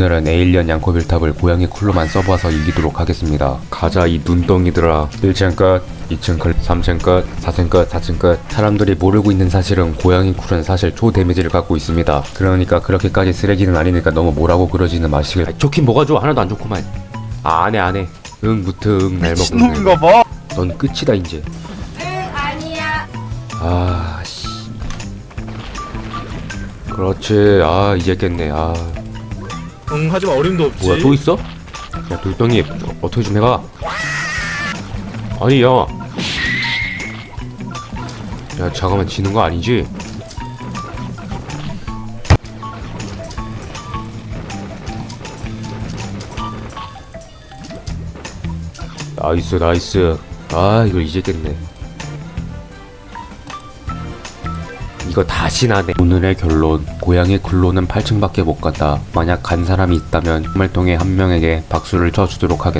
오늘은 에일리언 양코빌탑을 고양이 쿨로만 써봐서 이기도록 하겠습니다. 가자 이 눈덩이들아. 1층 끝, 2층 끝, 3층 끝, 4층 끝, 4층 끝. 사람들이 모르고 있는 사실은 고양이 쿨은 사실 초 데미지를 갖고 있습니다. 그러니까 그렇게까지 쓰레기는 아니니까 너무 뭐라고 그러지는 마시길. 아이, 좋긴 뭐가 좋아 하나도 안 좋구만. 아 안해 안해. 응 무트 응날 먹고. 미친놈인가 봐. 넌 끝이다 이제. 응 아니야 아 씨. 그렇지. 아 이제 깼네. 아. 응 하지만 어림도 없지. 뭐야 또 있어? 야 돌덩이 어떻게 좀 해가 아니 야 야, 잠깐만 지는 거 아니지? 나이스 나이스 아 이거 이제 깼네 이거 다시 나네. 오늘의 결론 고양이 굴로는 8층밖에 못 간다. 만약 간 사람이 있다면 활동의 한 명에게 박수를 쳐주도록 하겠다